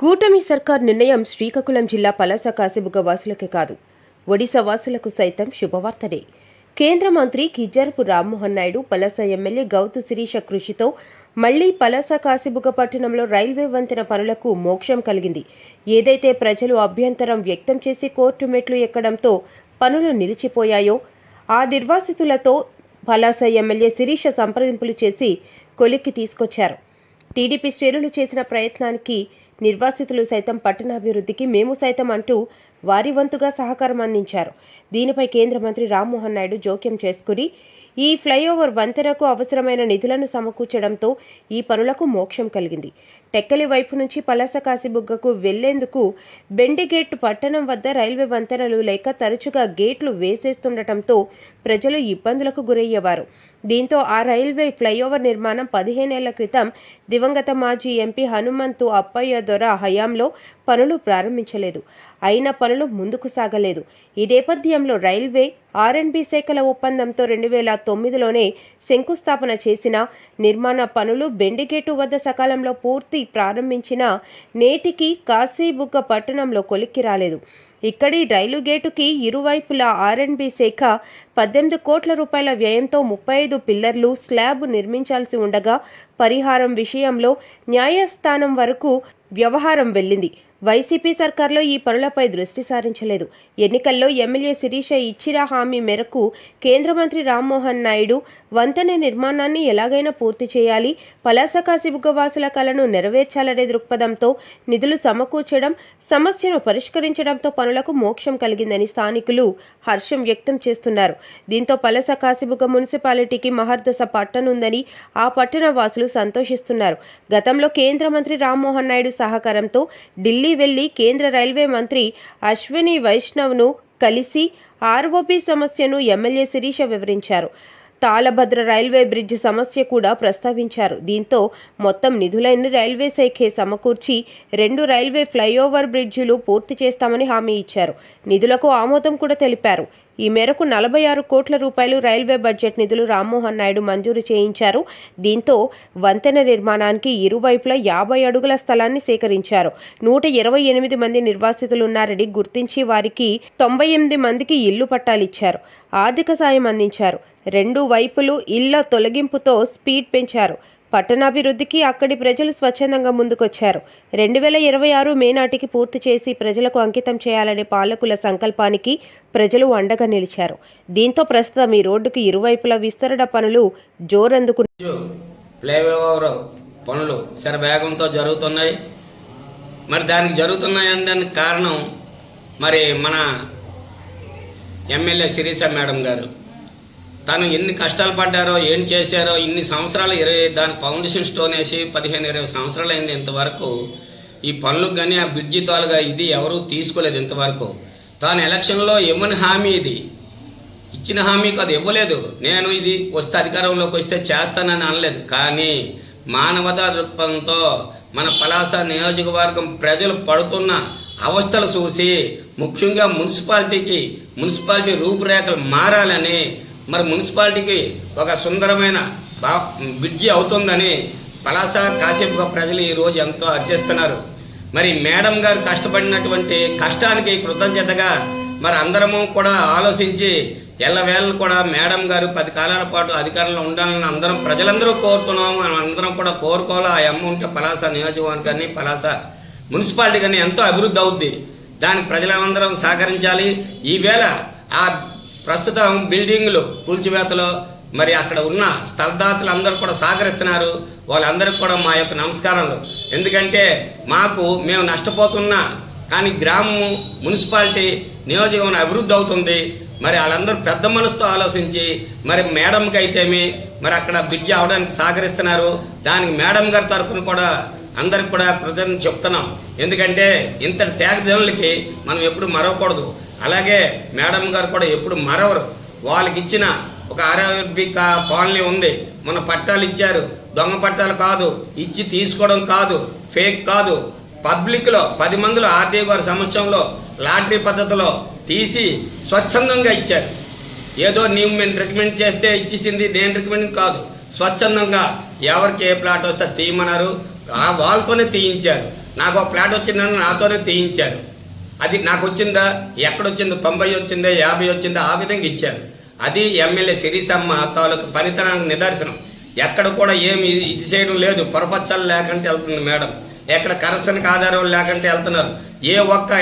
కూటమి సర్కార్ నిర్ణయం శ్రీకాకుళం జిల్లా పలాస కాసిబుగ వాసులకే కాదు. ఒడిశా వాసులకు సైతం శుభవార్తనే. కేంద్ర మంత్రి కిజర్పు రామ్మోహన్ నాయుడు పలాస ఎమ్మెల్యే గౌతు శిరీష కృషితో మళ్ళీ పలాస కాసిబుగ పట్టణంలో రైల్వే వంతెన పనులకు మోక్షం కలిగింది. ఏదైతే ప్రజలు అభ్యంతరం వ్యక్తం చేసి కోర్టు మెట్లు ఎక్కడంతో పనులు నిలిచిపోయాయో ఆ నిర్వాసితులతో పలాస ఎమ్మెల్యే శిరీష సంప్రదింపులు చేసి కొలిక్కి తీసుకొచ్చారు. టీడీపీ శ్రేణులు చేసిన ప్రయత్నానికి నిర్వాసితులు సైతం పట్టణాభివృద్ధికి మేము సైతం అంటూ వారి వంతుగా సహకారం అందించారు. దీనిపై కేంద్ర మంత్రి రామ్మోహన్ నాయుడు జోక్యం చేసుకుని ఈ ఫ్లైఓవర్ వంతెనకు అవసరమైన నిధులను సమకూర్చడంతో ఈ పనులకు మోక్షం కలిగింది. టెక్కలి వైపు నుంచి పలాస కాసిబుగ్గకు వెళ్ళేందుకు బెండిగేట్ పట్టణం వద్ద రైల్వే వంతెనలు లేక తరచుగా గేట్లు వేసేస్తుండటంతో ప్రజలు ఇబ్బందులకు గురయ్యేవారు. దీంతో ఆ రైల్వే ఫ్లైఓవర్ నిర్మాణం పదిహేనేళ్ళ క్రితం దివంగత మాజీ ఎంపీ హనుమంతు అప్పయ్య దొర హయాంలో పనులు ప్రారంభించలేదు. అయిన పనులు ముందుకు సాగలేదు. ఈ నేపథ్యంలో రైల్వే ఆర్ఎండ్బి శాఖల ఒప్పందంతో రెండు వేల తొమ్మిదిలోనే శంకుస్థాపన చేసిన నిర్మాణ పనులు బెండిగేటు వద్ద సకాలంలో పూర్తి ప్రారంభించిన నేటికి కాశీబుగ్గ పట్టణంలో కొలిక్కి రాలేదు. ఇక్కడి రైలు గేటుకి ఇరువైపులా ఆర్ఎండ్బి శాఖ పద్దెనిమిది కోట్ల రూపాయల వ్యయంతో ముప్పై ఐదు పిల్లర్లు స్లాబ్ నిర్మించాల్సి ఉండగా పరిహారం విషయంలో న్యాయస్థానం వరకు వ్యవహారం వెళ్ళింది. వైసీపీ సర్కార్లో ఈ పనులపై దృష్టి సారించలేదు. ఎన్నికల్లో ఎమ్మెల్యే శిరీష ఇచ్చిన హామీ మేరకు కేంద్ర మంత్రి రామ్మోహన్ నాయుడు వంతెన నిర్మాణాన్ని ఎలాగైనా పూర్తి చేయాలి. పలాస కాశీబుగ్గ వాసుల కలను నెరవేర్చాలనే దృక్పథంతో నిధులు సమకూర్చడం సమస్యను పరిష్కరించడంతో పనులకు మోక్షం కలిగిందని స్థానికులు హర్షం వ్యక్తం చేస్తున్నారు. దీంతో పలస కాశీబుగ్గ మున్సిపాలిటీకి మహర్దశ పట్టనుందని ఆ పట్టణ వాసులు సంతోషిస్తున్నారు. గతంలో కేంద్ర మంత్రి రామ్మోహన్ నాయుడు సహకారంతో ఢిల్లీ వెళ్ళి కేంద్ర రైల్వే మంత్రి అశ్విని వైష్ణవ్ను కలిసి ఆర్ఓబి సమస్యను ఎమ్మెల్యే శిరీష వివరించారు. తాళభద్ర రైల్వే బ్రిడ్జ్ సమస్య కూడా ప్రస్తావించారు. దీంతో మొత్తం నిధులైన రైల్వే శాఖే సమకూర్చి రెండు రైల్వే ఫ్లైఓవర్ బ్రిడ్జిలు పూర్తి చేస్తామని హామీ ఇచ్చారు. నిధులకు ఆమోదం కూడా తెలిపారు. ఈ మేరకు నలభై ఆరు కోట్ల రూపాయలు రైల్వే బడ్జెట్ నిధులు రామ్మోహన్ నాయుడు మంజూరు చేయించారు. దీంతో వంతెన నిర్మాణానికి ఇరువైపులా యాభై అడుగుల స్థలాన్ని సేకరించారు. నూట ఇరవై ఎనిమిది మంది నిర్వాసితులున్నారని గుర్తించి వారికి తొంభై ఎనిమిది మందికి ఇల్లు పట్టాలిచ్చారు. ఆర్థిక సాయం అందించారు. రెండు వైపులు ఇళ్ళ తొలగింపుతో స్పీడ్ పెంచారు. పట్టణాభివృద్ధికి అక్కడి ప్రజలు స్వచ్ఛందంగా ముందుకొచ్చారు. రెండు వేల ఇరవై ఆరు మే నాటికి పూర్తి చేసి ప్రజలకు అంకితం చేయాలనే పాలకుల సంకల్పానికి ప్రజలు అండగా నిలిచారు. దీంతో ప్రస్తుతం ఈ రోడ్డుకు ఇరువైపులా విస్తరణ పనులు జోరందుకు ఫ్లైఓవర్ పనులు శరవేగంతో జరుగుతున్నాయి. మరి దానికి జరుగుతున్నాయి అనడానికి కారణం మరి మన ఎమ్మెల్యే శిరీష మేడం గారు. తను ఎన్ని కష్టాలు పడ్డారో ఏం చేశారో ఇన్ని సంవత్సరాలు ఇరవై దాని ఫౌండేషన్ స్టోన్ వేసి పదిహేను ఇరవై సంవత్సరాలు అయింది ఇంతవరకు. ఈ పనులకు కానీ ఆ బ్రిడ్జి తాలుగా ఇది ఎవరూ తీసుకోలేదు ఇంతవరకు. తాను ఎలక్షన్లో ఇవ్వని హామీ ఇది. ఇచ్చిన హామీ కాదు ఇవ్వలేదు. నేను ఇది వస్తే అధికారంలోకి వస్తే చేస్తానని అనలేదు. కానీ మానవతా దృక్పథంతో మన పలాస నియోజకవర్గం ప్రజలు పడుతున్న అవస్థలు చూసి ముఖ్యంగా మున్సిపాలిటీకి మున్సిపాలిటీ రూపురేఖలు మారాలని మరి మున్సిపాలిటీకి ఒక సుందరమైన బా బ్రిడ్జి అవుతుందని పలాస కాసేపుగా ప్రజలు ఈరోజు ఎంతో హర్షిస్తున్నారు. మరి మేడం గారు కష్టపడినటువంటి కష్టానికి కృతజ్ఞతగా మరి అందరము కూడా ఆలోచించి ఎల్లవేళ కూడా మేడం గారు పది కాలాల పాటు అధికారంలో ఉండాలని అందరం ప్రజలందరూ కోరుతున్నాం మనం అందరం కూడా కోరుకోవాలి? ఆ అమ్మ ఉంటే పలాస నియోజకవర్గాన్ని పలాస మున్సిపాలిటీ కానీ ఎంతో అభివృద్ధి అవుద్ది. దానికి ప్రజలందరం సహకరించాలి. ఈవేళ ఆ ప్రస్తుతం బిల్డింగ్లు కూల్చివేతలో మరి అక్కడ ఉన్న స్థలదాతలు అందరూ కూడా సహకరిస్తున్నారు. వాళ్ళందరికీ కూడా మా యొక్క నమస్కారాలు. ఎందుకంటే మాకు మేము నష్టపోతున్నా కానీ గ్రామము మున్సిపాలిటీ నియోజకవర్గం అభివృద్ధి అవుతుంది. మరి వాళ్ళందరూ పెద్ద మనసుతో ఆలోచించి మరి మేడంకి అయితేమి మరి అక్కడ బ్రిడ్జి అవడానికి సహకరిస్తున్నారు. దానికి మేడం గారి తరఫున కూడా అందరికి కూడా కృతజ్ఞత చెప్తున్నాం. ఎందుకంటే ఇంతటి త్యాగదనులకి మనం ఎప్పుడు మరవకూడదు. అలాగే మేడం గారు కూడా ఎప్పుడు మరవరు. వాళ్ళకి ఇచ్చిన ఒక ఆరోగ్య కాలనీ ఉంది. మన పట్టాలు ఇచ్చారు. దొంగ పట్టాలు కాదు. ఇచ్చి తీసుకోవడం కాదు. ఫేక్ కాదు. పబ్లిక్లో పది మందిలో ఆర్టీఓ గారి సమక్షంలో లాటరీ పద్ధతిలో తీసి స్వచ్ఛందంగా ఇచ్చారు. ఏదో నీవు మేము రికమెండ్ చేస్తే ఇచ్చేసింది నేను రికమెండ్ కాదు. స్వచ్ఛందంగా ఎవరికి ఏ ప్లాట్ వస్తే తీయమన్నారు. ఆ వాళ్ళతోనే తీయించారు. నాకు ఒక ప్లాట్ వచ్చిందని నాతోనే తీయించారు. అది నాకు వచ్చిందా ఎక్కడొచ్చిందో? తొంభై వచ్చిందా యాభై వచ్చిందా ఆ విధంగా ఇచ్చారు. అది ఎమ్మెల్యే సిరిసమ్మ తాలూకు పనితనానికి నిదర్శనం. ఎక్కడ కూడా ఏమి ఇది చేయడం లేదు. పొరపచ్చాలు లేకుంటే వెళ్తుంది మేడం. ఎక్కడ కరప్షన్కి ఆధారం లేకుంటే వెళ్తున్నారు. ఏ ఒక్క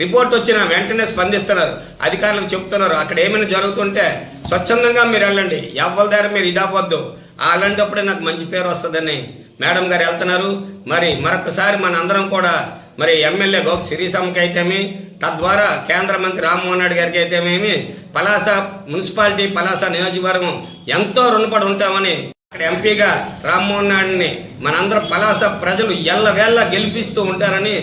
రిపోర్ట్ వచ్చినా వెంటనే స్పందిస్తున్నారు. అధికారులకు చెప్తున్నారు. అక్కడ ఏమైనా జరుగుతుంటే స్వచ్ఛందంగా మీరు వెళ్ళండి. ఎవరి దగ్గర మీరు ఇదాపొద్దు. అలాంటప్పుడే నాకు మంచి పేరు వస్తుందని మేడం గారు వెళ్తున్నారు. మరి మరొకసారి మన అందరం కూడా మరి ఎమ్మెల్యే గౌత్ సిరిసమ్మకి అయితేమి తద్వారా కేంద్ర మంత్రి రామ్మోహన్ రెడ్డి గారికి అయితేమేమి పలాస మున్సిపాలిటీ పలాస నియోజకవర్గం ఎంతో రుణపడి ఉంటామని అక్కడ ఎంపీగా రామ్మోహన్ నాయుడిని మనందరం పలాస ప్రజలు ఎల్లవేళ్ళ గెలిపిస్తూ ఉంటారని